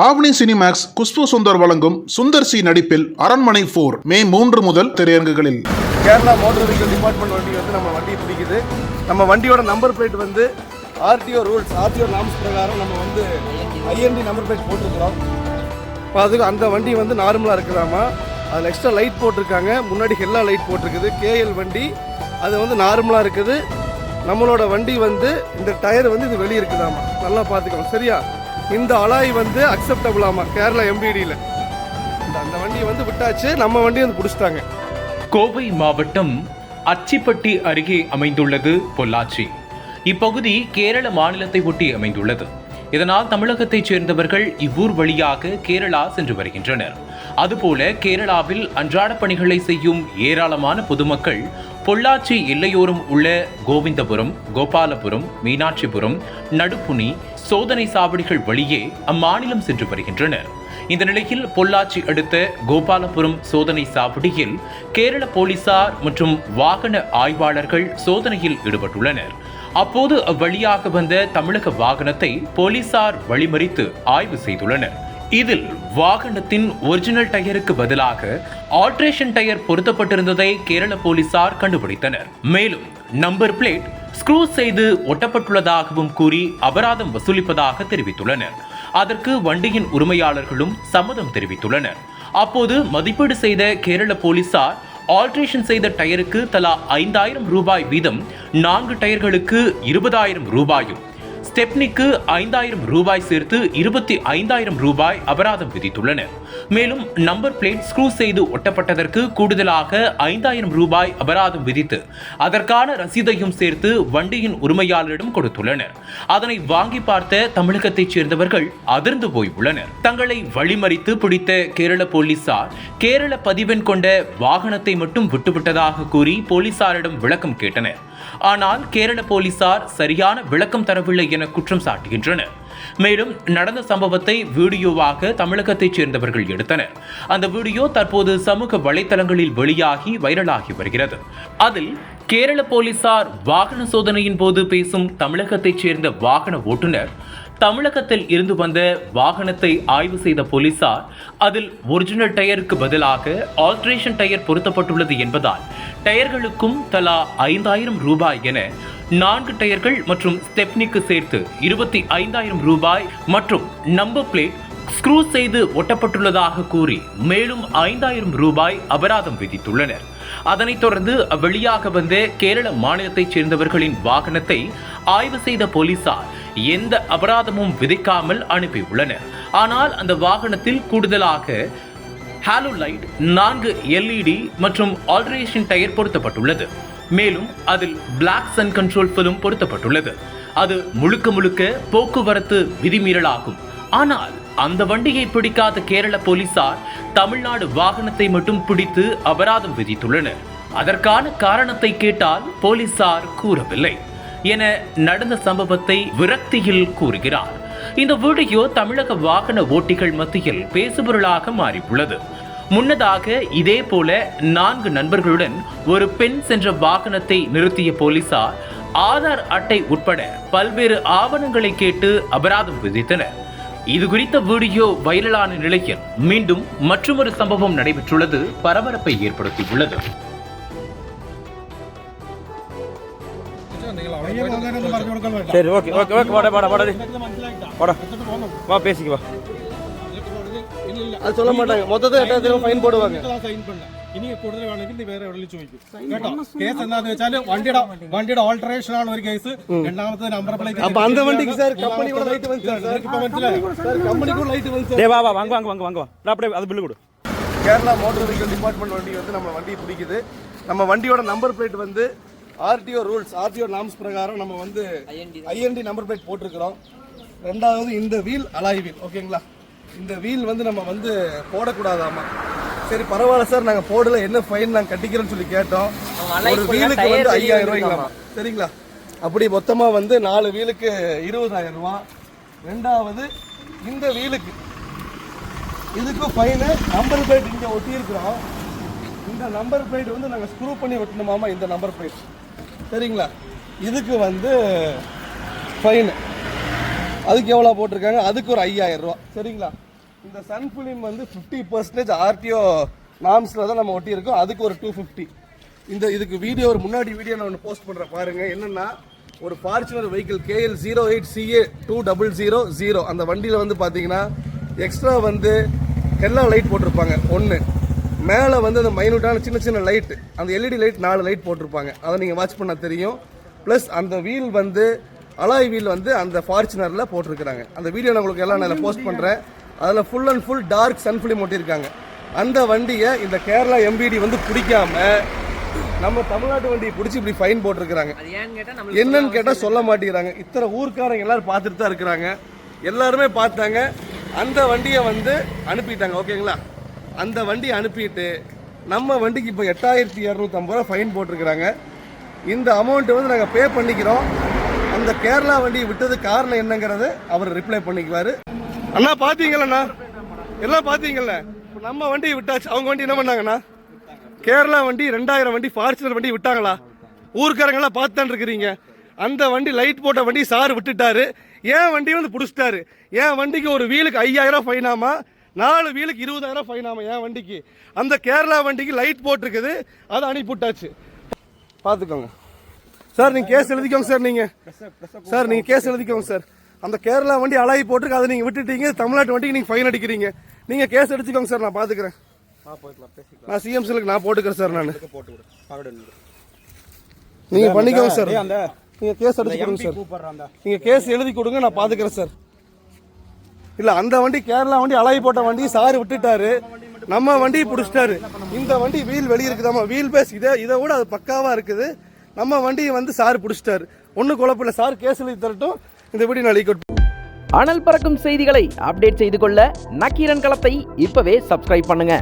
ஆவணி Cinemax Khushbu Sundar வழங்கும் Sundar C நடிப்பில் அரண்மனை போர் மே மூன்று முதல் திரையரங்குகளில். கேரளா மோட்டர் வெஹிக்கல் டிபார்ட்மெண்ட் வண்டி வந்து நம்ம வண்டி பிடிக்குது. நம்ம வண்டியோட நம்பர் பிளேட் வந்து ஆர்டிஓ ரூல்ஸ் ஆர்டிஓ நாம்ஸ் பிரகாரம் நம்ம வந்து ஐஎன்டி நம்பர் பிளேட் போட்டிருக்கிறோம். இப்போ அதுக்கு அந்த வண்டி வந்து நார்மலாக இருக்கிறாமா அதில் எக்ஸ்ட்ரா லைட் போட்டிருக்காங்க. முன்னாடி ஹெல்லா லைட் போட்டிருக்குது. கேஎல் வண்டி அது வந்து நார்மலாக இருக்குது. நம்மளோட வண்டி வந்து இந்த டயர் வந்து இது வெளியே இருக்குதாமா? நல்லா பார்த்துக்கணும் சரியா? இந்த அலாய் வந்து அக்செப்டபுள் ஆமா கேரளா எம்பிடியில் இந்த அந்த வண்டியை வந்து விட்டாச்சு நம்ம வண்டியை வந்து பிடிச்சிட்டாங்க. கோவை மாவட்டம் அச்சிப்பட்டி அருகே அமைந்துள்ளது பொள்ளாச்சி. இப்பகுதி கேரள மாநிலத்தை ஒட்டி அமைந்துள்ளது. இதனால் தமிழகத்தைச் சேர்ந்தவர்கள் இவ்வூர் வழியாக கேரளா சென்று வருகின்றனர். அதுபோல கேரளாவில் அன்றாட பணிகளை செய்யும் ஏராளமான பொதுமக்கள் பொள்ளாச்சி எல்லையோரம் உள்ள கோவிந்தபுரம் கோபாலபுரம் மீனாட்சிபுரம் நடுப்புனி சோதனை சாவடிகள் வழியே அம்மாநிலம் சென்று வருகின்றனர். இந்த நிலையில் பொள்ளாச்சி அடுத்த கோபாலபுரம் சோதனை சாவடியில் கேரள போலீசார் மற்றும் வாகன ஆய்வாளர்கள் சோதனையில் ஈடுபட்டுள்ளனர். அப்போது அவ்வழியாக வந்த தமிழக வாகனத்தை போலீசார் வழிமறித்து ஆய்வு செய்துள்ளனர். இதில் வாகனத்தின் ஒரிஜினல் டயருக்கு பதிலாக ஆல்ட்ரேஷன் டயர் பொருத்தப்பட்டிருந்ததை கேரள போலீசார் கண்டுபிடித்தனர். மேலும் நம்பர் பிளேட் ஸ்க்ரூ செய்து ஒட்டப்பட்டுள்ளதாகவும் கூறி அபராதம் வசூலிப்பதாக தெரிவித்துள்ளனர். அதற்கு வண்டியின் உரிமையாளர்களும் சம்மதம் தெரிவித்துள்ளனர். அப்போது மதிப்பீடு செய்த கேரள போலீசார் ஆல்ட்ரேஷன் செய்த டயருக்கு தலா ஐந்தாயிரம் ரூபாய் வீதம் நான்கு டயர்களுக்கு இருபதாயிரம் ரூபாயும் ஸ்டெப்னிக்கு ஐந்தாயிரம் ரூபாய் சேர்த்து இருபத்தி ஐந்தாயிரம் ரூபாய் அபராதம் விதித்துள்ளனர் மேலும் நம்பர் பிளேட் ஸ்க்ரூ செய்து ஒட்டப்பட்டதற்கு கூடுதலாக ஐந்தாயிரம் ரூபாய் அபராதம் விதித்து அதற்கான ரசீதையும் சேர்த்து வண்டியின் உரிமையாளரிடம் கொடுத்துள்ளனர். அதனை வாங்கி பார்த்த தமிழகத்தைச் சேர்ந்தவர்கள் அதிர்ந்து போய் உள்ளனர். தங்களை வழிமறித்து பிடித்த கேரள போலீசார் கேரள பதிவெண் கொண்ட வாகனத்தை மட்டும் விட்டுவிட்டதாக கூறி போலீசாரிடம் விளக்கம் கேட்டனர். ஆனால் கேரள போலீசார் சரியான விளக்கம் தரவில்லை என குற்றம் சாட்டுகின்றனர். மேலும் நடந்த சம்பவத்தை வீடியோவாக தமிழகத்தைச் சேர்ந்தவர்கள் எடுத்தனர். அந்த வீடியோ தற்போது சமூக வலைத்தளங்களில் வெளியாகி வைரலாகி வருகிறது. அதில் கேரள போலீசார் வாகன சோதனையின் போது பேசும் தமிழகத்தைச் சேர்ந்த வாகன ஓட்டுநர் தமிழகத்தில் இருந்து வந்த வாகனத்தை ஆய்வு செய்த போலீசார் அதில் ஒரிஜினல் டயருக்கு பதிலாக ஆல்ட்ரேஷன் டயர் பொருத்தப்பட்டுள்ளது என்பதால் டயர்களுக்கும் தலா ஐந்தாயிரம் ரூபாய் என நான்கு டயர்கள் மற்றும் ஸ்டெப்னிக்கு சேர்த்து இருபத்தி ஐந்தாயிரம் ரூபாய் மற்றும் நம்பர் பிளேட் ஸ்க்ரூ செய்து ஒட்டப்பட்டுள்ளதாக கூறி மேலும் ஐந்தாயிரம் ரூபாய் அபராதம் விதித்துள்ளனர். அதனைத் தொடர்ந்து வெளியாக வந்த கேரள மாநிலத்தைச் சேர்ந்தவர்களின் வாகனத்தை ஆய்வு செய்த போலீசார் எந்த அபராதமும் விதிக்காமல் அனுப்பியுள்ளனர். ஆனால் அந்த வாகனத்தில் கூடுதலாக ஹாலோ லைட் நான்கு எல்இடி மற்றும் ஆல்ட்ரேஷன் டயர் பொருத்தப்பட்டுள்ளது. மேலும் அதில் பிளாக் சன் கண்ட்ரோல் ஃபிலிம் பொருத்தப்பட்டுள்ளது. அது முழுக்க முழுக்க போக்குவரத்து விதிமீறலாகும். ஆனால் அந்த வண்டியை பிடிக்காத கேரள போலீசார் தமிழ்நாடு வாகனத்தை மட்டும் பிடித்து அபராதம் விதித்துள்ளனர். அதற்கான காரணத்தை கேட்டால் போலீசார் கூறவில்லை. என நடந்த சம்பவத்தை விரக்தியில் கூறுகிறார். இந்த வீடியோ தமிழக வாகன ஓட்டிகள் மத்தியில் பேசுபொருளாக மாறியுள்ளது. முன்னதாக இதே போல நான்கு நண்பர்களுடன் ஒரு பெண் சென்ற வாகனத்தை நிறுத்திய போலீசார் ஆதார் அட்டை உட்பட பல்வேறு ஆவணங்களை கேட்டு அபராதம் விதித்தனர். இது குறித்த வீடியோ வைரலான நிலையில் மீண்டும் மற்றொரு சம்பவம் நடைபெற்றுள்ளது பரபரப்பை ஏற்படுத்தியுள்ளது. சரி ஓகே ஓகே ஓகே வாடா வாடா வாடா வாடா. வா பேசிக்கு வா. அது சொல்ல மாட்டாங்க. மொத்தத்தை எட்டாயிரம் ஃபைன் போடுவாங்க? ഇനി കൂടുതൽ വേണമെങ്കിൽ വേറെ എവിടെ ചോദിക്കും കേട്ടോ കേസ് എന്താന്ന് വെച്ചാൽ വണ്ടിയുടെ വണ്ടിയുടെ ഓൾട്ടറേഷൻ ആണ് ഒരു கேரளா மோட்டர் வெஹிக்கிள் டிபார்ட்மெண்ட் வண்டி வந்து நம்ம வண்டி பிடிக்குது. நம்ம வண்டியோட நம்பர் பிளேட் வந்து ஆர்டிஓ ரூல்ஸ் ஆர்டிஓ நாம்ஸ் பிரகாரம் நம்ம வந்து ஐஎன்டி நம்பர் பிளேட் போட்டிருக்கிறோம். ரெண்டாவது இந்த வீல் அலாய் வீல் ஓகேங்களா இந்த வீல் வந்து நம்ம வந்து போடக்கூடாதாமா? சரி பரவாயில்ல சார் நாங்கள் போடல என்ன ஃபைன் நாங்கள் கட்டிக்கிறோம்னு சொல்லி கேட்டோம். ஒரு வீலுக்கு வந்து ஐயாயிரம் ரூபாய்ங்களாமா? சரிங்களா? அப்படி மொத்தமாக வந்து நாலு வீலுக்கு இருபதாயிரம் ரூபா. ரெண்டாவது இந்த வீலுக்கு இதுக்கு ஃபைனு நம்பர் பிளேட் இங்கே ஒட்டியிருக்கிறோம். இந்த நம்பர் பிளேட் வந்து நாங்கள் ஸ்க்ரூ பண்ணி ஒட்டணுமாமா இந்த நம்பர் பிளேட் சரிங்களா? இதுக்கு வந்து ஃபைனு அதுக்கு எவ்வளோ போட்டிருக்காங்க? அதுக்கு ஒரு ஐயாயிரம் ரூபா. சரிங்களா? இந்த சன் ஃபிலிம் வந்து ஃபிஃப்டி பர்சன்டேஜ் ஆர்டிஓ நாம்ஸில் தான் நம்ம ஒட்டியிருக்கோம். அதுக்கு ஒரு டூ ஃபிஃப்டி இந்த இதுக்கு வீடியோ ஒரு முன்னாடி வீடியோ நான் ஒன்று போஸ்ட் பண்ணுறேன் பாருங்கள் என்னென்னா ஒரு Fortuner vehicle KL zero eight CA two double zero zero அந்த வண்டியில் வந்து பார்த்தீங்கன்னா எக்ஸ்ட்ரா வந்து எல்லா லைட் போட்டிருப்பாங்க. ஒன்று மேலே வந்து அந்த மைனூட்டான சின்ன சின்ன லைட் அந்த எல்இடி லைட் நாலு லைட் போட்டிருப்பாங்க. அதை நீங்கள் வாட்ச் பண்ண தெரியும். ப்ளஸ் அந்த வீல் வந்து அலாய் வீல் வந்து அந்த ஃபார்ச்சுனரில் போட்டிருக்கிறாங்க. அந்த வீடியோ நான் உங்களுக்கு எல்லாம் நான் போஸ்ட் பண்ணுறேன் அதில் full and full dark sun film ஒட்டியிருக்காங்க. அந்த வண்டியை இந்த கேரளா எம்பிடி வந்து பிடிக்காம நம்ம தமிழ்நாட்டு வண்டியை பிடிச்சி இப்படி ஃபைன் போட்டிருக்கிறாங்க. என்னன்னு கேட்டால் சொல்ல மாட்டேங்கிறாங்க. இத்தனை ஊர்க்காரங்க எல்லாரும் பார்த்துட்டு தான் இருக்கிறாங்க. எல்லாருமே பார்த்தாங்க. அந்த வண்டியை வந்து அனுப்பிட்டாங்க. ஓகேங்களா? அந்த வண்டியை அனுப்பிட்டு நம்ம வண்டிக்கு இப்போ எட்டாயிரத்தி இரநூத்தம்பது ரூபா ஃபைன் போட்டிருக்கிறாங்க. இந்த அமௌண்ட்டை வந்து நாங்கள் பே பண்ணிக்கிறோம். அந்த கேரளா வண்டியை விட்டது காரணம் என்னங்கிறது அவர் ரிப்ளை பண்ணிக்குவார். அண்ணா பார்த்தீங்களண்ணா எல்லாம் பார்த்தீங்கல்ல இப்போ நம்ம வண்டியை விட்டாச்சு. அவங்க வண்டி என்ன பண்ணாங்கண்ணா? கேரளா வண்டி ரெண்டாயிரம் வண்டி ஃபார்ச்சுனர் வண்டி விட்டாங்களா? ஊருக்காரங்களாம் பார்த்துதான் இருக்கிறீங்க. அந்த வண்டி லைட் போட்ட வண்டி சார் விட்டுட்டாரு. ஏன் வண்டி வந்து பிடிச்சிட்டாரு. என் வண்டிக்கு ஒரு வீலுக்கு ஐயாயிரம் ஃபைனாமா நாலு வீலுக்கு இருபதாயிரம் ஃபைனாமா என் வண்டிக்கு. அந்த கேரளா வண்டிக்கு லைட் போட்டிருக்குது. அதை அனுப்பிவிட்டாச்சு. பார்த்துக்கோங்க. சார் நீங்கள் கேஸ் எழுதிக்கோங்க சார் நீங்கள் சார் நீங்கள் கேஸ் எழுதிக்கோங்க சார் அந்த கேரளா வண்டி அலாய் போட்டிருக்கு அதை நீங்கள் விட்டுட்டீங்க. தமிழ்நாட்டு வண்டிக்கு நீங்கள் ஃபைன் அடிக்கிறீங்க. நீங்கள் கேஸ் எடுத்துக்கோங்க சார் நான் பார்த்துக்கிறேன். நான் சிஎம்சிலுக்கு நான் போட்டுக்கிறேன் சார் நான். நீங்க பண்ணிக்கோங்க சார் அந்த நீங்க கேஸ் எடுத்து கொடுங்க சார் கூப்பிடுறான் நீங்க கேஸ் எழுதி கொடுங்க நான் பாத்துக்கிறேன் சார் இல்லை அந்த வண்டி கேரளா வண்டி அலாய் போட்ட வண்டி சார் விட்டுட்டாரு. நம்ம வண்டி பிடிச்சிட்டாரு. இந்த வண்டி வீல் வெளியே இருக்குதாம்மா வீல் பேஸ் இதை இதை விட அது பக்காவாக இருக்குது. நம்ம வண்டியை வந்து சார் பிடிச்சிட்டாரு. ஒன்றும் குழப்பம் சார் கேஸ் எழுதி தரட்டும். இந்த வீடியோ நான் லீக் அனல் பறக்கும் செய்திகளை அப்டேட் செய்து கொள்ள நக்கீரன் களத்தை இப்பவே சப்ஸ்கிரைப் பண்ணுங்க.